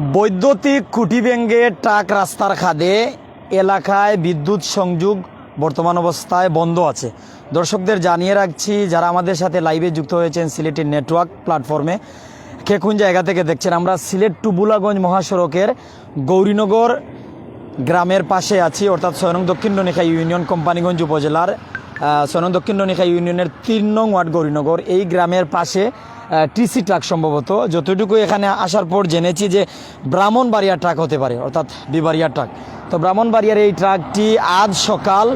বৈদ্যুতিক খুঁটি ভেঙ্গে ট্রাক রাস্তার খাদে এলাকায় বিদ্যুৎ সংযোগ বর্তমান অবস্থায় বন্ধ আছে। দর্শকদের জানিয়ে রাখছি, যারা আমাদের সাথে লাইভে যুক্ত হয়েছেন সিলেটের নেটওয়ার্ক প্ল্যাটফর্মে, কে কোন জায়গা থেকে দেখছেন? আমরা সিলেট টুবুলাগঞ্জ মহাসড়কের গৌরীনগর গ্রামের পাশে আছি, অর্থাৎ সয়নং দক্ষিণ ননিখা ইউনিয়ন কোম্পানিগঞ্জ উপজেলার সয়নং দক্ষিণ ননিখা ইউনিয়নের তিন নং ওয়ার্ড গৌরীনগর। এই গ্রামের পাশে টিসি ট্রাক সম্ভবত। যতটুকু এখানে আসার পর জেনেছি যে ব্রাহ্মণবাড়িয়া ট্রাক হতে পারে, অর্থাৎ বিবাড়িয়া ট্রাক তো ব্রাহ্মণবাড়িয়ার এই ট্রাকটি আজ সকাল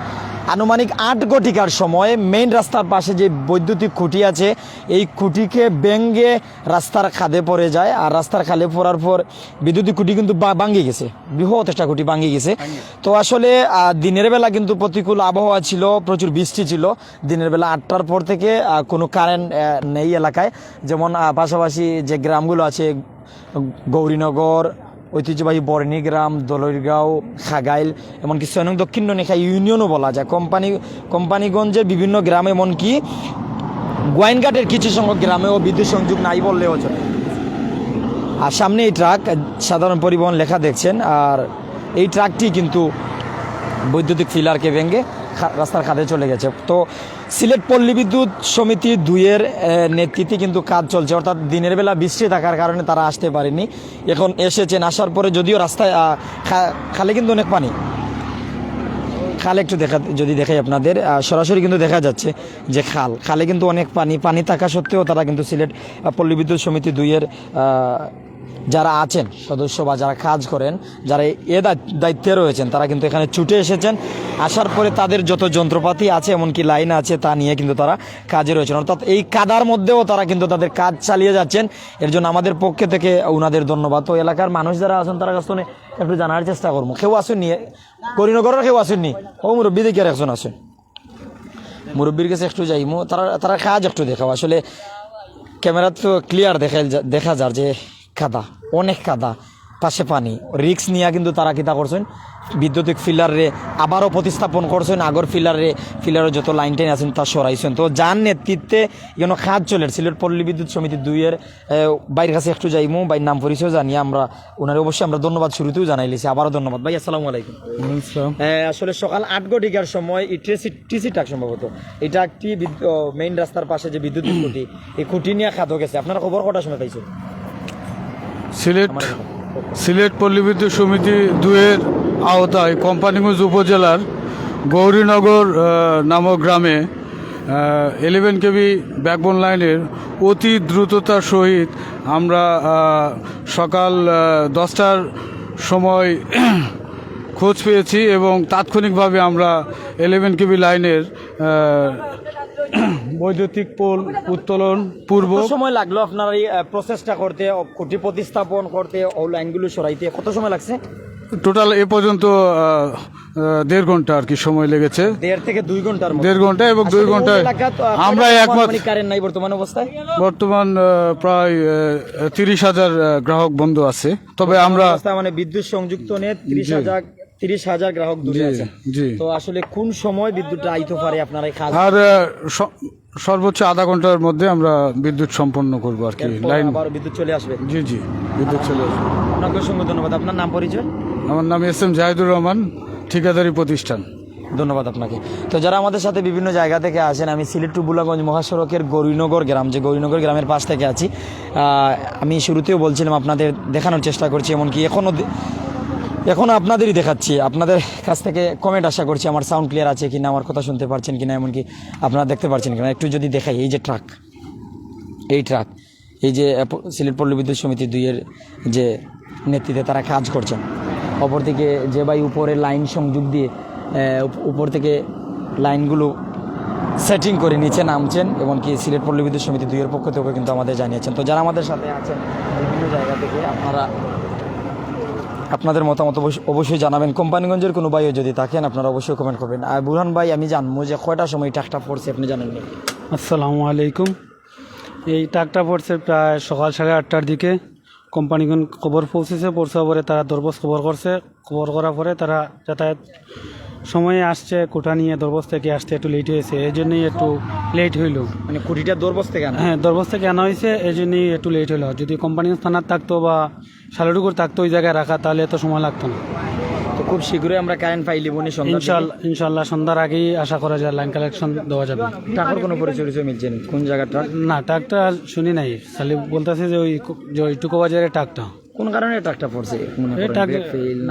আনুমানিক আট ঘটিকার সময় মেইন রাস্তার পাশে যে বৈদ্যুতিক খুঁটি আছে এই খুঁটিকে ব্যঙ্গে রাস্তার খাদে পড়ে যায়। আর রাস্তার খালে পড়ার পর বিদ্যুতিক খুঁটি কিন্তু ভাঙ্গি গেছে। বৃহৎ একটা খুঁটি ভাঙ্গি গেছে। তো আসলে দিনের বেলা কিন্তু প্রতিকূল আবহাওয়া ছিল প্রচুর বৃষ্টি ছিল। দিনের বেলা আটটার পর থেকে কোনো কারেন্ট নেই এলাকায়। যেমন পাশাপাশি যে গ্রামগুলো আছে গৌরীনগর ঐতিহ্যবাহী বর্ণী গ্রাম দলইরগাঁও খাগাইল এমনকি সৈনং দক্ষিণ ননিখা ইউনিয়নও বলা যায়। কোম্পানি, কোম্পানিগঞ্জের বিভিন্ন গ্রাম, এমনকি গোয়াইনঘাটের কিছু সংখ্যক গ্রামেও বিদ্যুৎ সংযোগ নাই বললেও চলে। আর সামনে এই ট্রাক, সাধারণ পরিবহন লেখা দেখছেন, আর এই ট্রাকটি কিন্তু বৈদ্যুতিক ফিলারকে ভেঙে রাস্তার খাদে চলে গেছে। তো সিলেট পল্লী বিদ্যুৎ সমিতি দুইয়ের নেতৃত্বে কিন্তু কাজ চলছে। অর্থাৎ দিনের বেলা বৃষ্টি থাকার কারণে তারা আসতে পারেনি। এখন এসেছেন, আসার পরে যদিও রাস্তায় খালে কিন্তু অনেক পানি। খাল একটু দেখা, যদি দেখাই আপনাদের সরাসরি কিন্তু দেখা যাচ্ছে যে খাল, খালে কিন্তু অনেক পানি পানি থাকা সত্ত্বেও তারা কিন্তু সিলেট পল্লী বিদ্যুৎ সমিতি দুইয়ের যারা আছেন, সদস্য বা যারা কাজ করেন, যারা এ দায়িত্ব- রয়েছেন, তারা কিন্তু এখানে ছুটে এসেছেন। আসার পরে তাদের যত যন্ত্রপাতি আছে, এমনকি লাইন আছে, তা নিয়ে কিন্তু তারা কাজে রয়েছেন। অর্থাৎ এই কাদার মধ্যেও তারা কিন্তু তাদের কাজ চালিয়ে যাচ্ছেন। এর জন্য আমাদের পক্ষে থেকে ওনাদের ধন্যবাদ। তো এলাকার মানুষ যারা আছেন, তারা কাছে একটু জানার চেষ্টা করব। কেউ আসেননি? করিনগরের কেউ আসেননি? ও মুরব্বী দেখে একজন আসেন। মুরব্বীর কাছে একটু যাইমু তারা তারা কাজ একটু দেখাও। আসলে ক্যামেরা তো ক্লিয়ার দেখা দেখা যার যে কাদা অনেক কাদা পাশে পানি। রিক্স নিয়ে কিন্তু তারা কিতা করছেন? বিদ্যুতিক ফিলারে আবারও প্রতিস্থাপন করছেন আগর ফিলারে ফিলারের যত লাইন টাইন আছেন তা সরাইছেন। তো যার নেতৃত্বে এখানে কাজ চলে সিলেট পল্লী বিদ্যুৎ সমিতি দুইয়ের বাইরের কাছে একটু যাইমু বাইর নাম পরিচয় জানিয়ে আমরা ওনার অবশ্যই আমরা ধন্যবাদ শুরুতেও জানাইলিছি আবারও ধন্যবাদ। ভাই আসসালামু আলাইকুম। আসলে সকাল আট ঘটিকার সময় এই টিসি ট্রাক সম্ভবত এটা একটি মেইন রাস্তার পাশে যে বিদ্যুৎ খুঁটি এই খুঁটি নিয়ে খাদক গেছে। আপনারা খবর কটার সময় পাইছেন? সিলেট সিলেট পল্লী বিদ্যুৎ সমিতি দুয়ের আওতায় কোম্পানিগঞ্জ উপজেলার গৌরীনগর নামক গ্রামে ইলেভেন কেবি ব্যাকবোন লাইনের অতি দ্রুততার সহিত আমরা সকাল দশটার সময় খোঁজ পেয়েছি এবং তাৎক্ষণিকভাবে আমরা ইলেভেন কেবি লাইনের বৈদ্যুতিক পোল উত্তোলন পূর্ব। সময় লাগল আপনার এই প্রসেসটা করতে খুঁটি প্রতিস্থাপন করতে ও লাইনগুলো সরাইতে? কত সময় লাগছে? টোটাল এ পর্যন্ত দেড় ঘণ্টা আর কি সময় লেগেছে। দেড় থেকে দুই ঘণ্টার দেড় ঘণ্টা এবং দুই ঘন্টায় আমরা একমাত্র কারেন্ট নাই বর্তমান অবস্থায়? বর্তমান প্রায় তিরিশ হাজার গ্রাহক বন্ধু আছে। তবে আমরা মানে বিদ্যুৎ সংযুক্ত নিয়ে তিরিশ হাজার তিরিশ হাজার গ্রাহক দূরে জি। তো আসলে কোন সময় বিদ্যুৎটা আইতে পারে আপনারা আর সর্বোচ্চ আধা ঘণ্টার মধ্যে আমরা বিদ্যুৎ সম্পন্ন করব আর কি লাইন। আবার বিদ্যুৎ চলে আসবে? জি জি বিদ্যুৎ চলে আসবে। আপনাকে অসংখ্য ধন্যবাদ। আপনার নাম পরিচয়? আমার নাম এস এম জাহিদুর রহমান ঠিকাদারি প্রতিষ্ঠান। ধন্যবাদ আপনাকে। তো যারা আমাদের সাথে বিভিন্ন জায়গা থেকে আসেন আমি সিলেট টু বুলাগঞ্জ মহাসড়কের গৌরীনগর গ্রাম যে গৌরীনগর গ্রামের পাশ থেকে আছি আমি শুরুতেও বলছিলাম আপনাদের দেখানোর চেষ্টা করছি এমনকি এখনও এখনও আপনাদেরই দেখাচ্ছি। আপনাদের কাছ থেকে কমেন্ট আশা করছি আমার সাউন্ড ক্লিয়ার আছে কিনা, আমার কথা শুনতে পারছেন কিনা, এমনকি আপনারা দেখতে পারছেন কিনা। একটু যদি দেখাই, এই যে ট্রাক এই ট্রাক এই যে সিলেট পল্লী বিদ্যুৎ সমিতি দুইয়ের যে নেতৃত্বে তারা কাজ করছেন। অপরদিকে যে ভাই উপরে লাইন সংযোগ দিয়ে উপর থেকে লাইনগুলো সেটিং করে নিচে নামছেন, এমনকি সিলেট পল্লী বিদ্যুৎ সমিতি দুইয়ের পক্ষ থেকেও কিন্তু আমাদের জানিয়েছেন। তো যারা আমাদের সাথে আছেন বিভিন্ন জায়গা থেকে আপনারা আপনাদের মতামত অবশ্য- অবশ্যই জানাবেন। কোম্পানিগঞ্জের কোনো ভাইও যদি থাকেন, আপনারা অবশ্যই কমেন্ট করবেন। আর বুরহান ভাই, আমি জানব যে কয়টা সময় ট্রাকটা পড়ছে, আপনি জানেন আসসালামু আলাইকুম। এই ট্রাকটা পড়ছে প্রায় সকাল সাড়ে আটটার দিকে। কোম্পানিগুন খবর পৌঁছেছে পৌঁছার পরে তারা দরবস খবর করছে খবর করার পরে তারা যাতায়াত সময়ে আসছে কোটা নিয়ে দরবস থেকে আসতে একটু লেট হয়েছে এই জন্যই একটু লেট হইল। মানে কুড়িটা দরবস থেকে আনা? হ্যাঁ দরবস থেকে আনা হয়েছে এই জন্যই একটু লেট হইল। যদি কোম্পানি থানার থাকতো বা শালুটুকুর থাকতো ওই জায়গায় রাখা তাহলে এত সময় লাগতো না। খুব শীঘ্রই আমরা কারেন্ট পাইলি বনি ইনশাল্লাহ ইনশাল্লাহ সন্ধ্যার আগেই আশা করা যায় লাইন কালেকশন দেওয়া যাবে। টাকার কোনো পরিচয় মিলছে না? কোন জায়গাটা না টাকটা শুনি নাই। খালি বলতেছে যে ওই যে ওইটুকু বাজারে টাকটা কোন কারণে টাকটা পড়ছে? টাক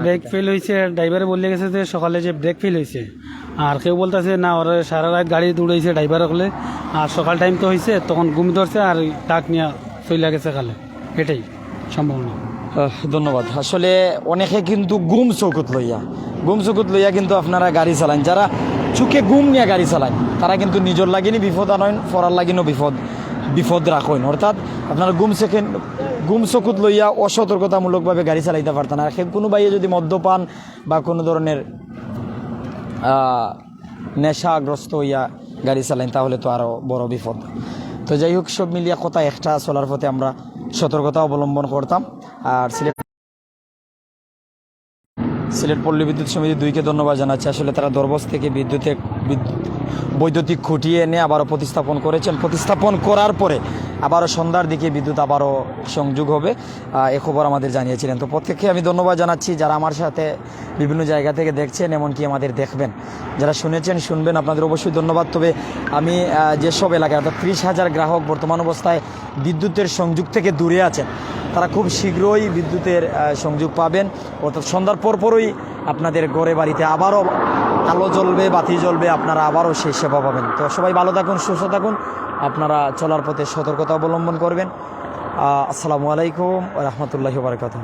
ব্রেক ফেল হয়েছে ড্রাইভারে বলে গেছে যে সকালে যে ব্রেক ফেল হয়েছে আর কেউ বলতেছে না ওরা সারা রাত গাড়ি দৌড়াইছে ড্রাইভার হলে। আর সকাল টাইম তো হয়েছে তখন ঘুম ধরছে আর ওই টাক নিয়ে চলে গেছে কালে এটাই সম্ভাবনা। ধন্যবাদ। আসলে অনেকে কিন্তু গুম চৌকুত লইয়া, গুম চৌকুত লইয়া কিন্তু আপনারা গাড়ি চালান। যারা চুকে গুম নিয়ে গাড়ি চালান, তারা কিন্তু নিজের লাগিনি বিপদ আনয়ন ফরার লাগিনও বিপদ বিপদ রাখেন। অর্থাৎ আপনারা গুম চোখে, গুম চকুত লইয়া অসতর্কতামূলকভাবে গাড়ি চালাইতে পারতেন। আর কোনো বাইয়ে যদি মদ্যপান বা কোনো ধরনের নেশাগ্রস্ত হইয়া গাড়ি চালাইন, তাহলে তো আরও বড় বিপদ। তো যাই হোক, সব মিলিয়ে কথা একটা, চলার পথে আমরা সতর্কতা অবলম্বন করতাম। আর সিলেট সিলেট পল্লী বিদ্যুৎ সমিতি দুইকে ধন্যবাদ জানাচ্ছি। আসলে তারা দরবস থেকে বিদ্যুতে বৈদ্যুতিক খুঁটিয়ে এনে আবারও প্রতিস্থাপন করেছেন। প্রতিস্থাপন করার পরে আবারও সন্ধ্যার দিকে বিদ্যুৎ আবারও সংযোগ হবে। এ খবর আমাদের জানিয়েছিলেন। তো প্রত্যেককে আমি ধন্যবাদ জানাচ্ছি যারা আমার সাথে বিভিন্ন জায়গা থেকে দেখছেন, এমনকি আমাদের দেখবেন। যারা শুনেছেন, শুনবেন, আপনাদের অবশ্যই ধন্যবাদ। তবে আমি যেসব এলাকায়, অর্থাৎ ত্রিশ হাজার গ্রাহক বর্তমান অবস্থায় বিদ্যুতের সংযোগ থেকে দূরে আছেন, তারা খুব শীঘ্রই বিদ্যুতের সংযোগ পাবেন। অর্থাৎ সন্ধ্যার পরপরই আপনাদের ঘরে বাড়িতে আবারও আলো জ্বলবে, বাতি জ্বলবে, আপনারা আবারও সেই সেবা পাবেন। তো সবাই ভালো থাকুন, সুস্থ থাকুন। আপনারা চলার পথে সতর্কতা অবলম্বন করবেন। আসসালামু আলাইকুম রহমতুল্লাহ বারকাতুহ।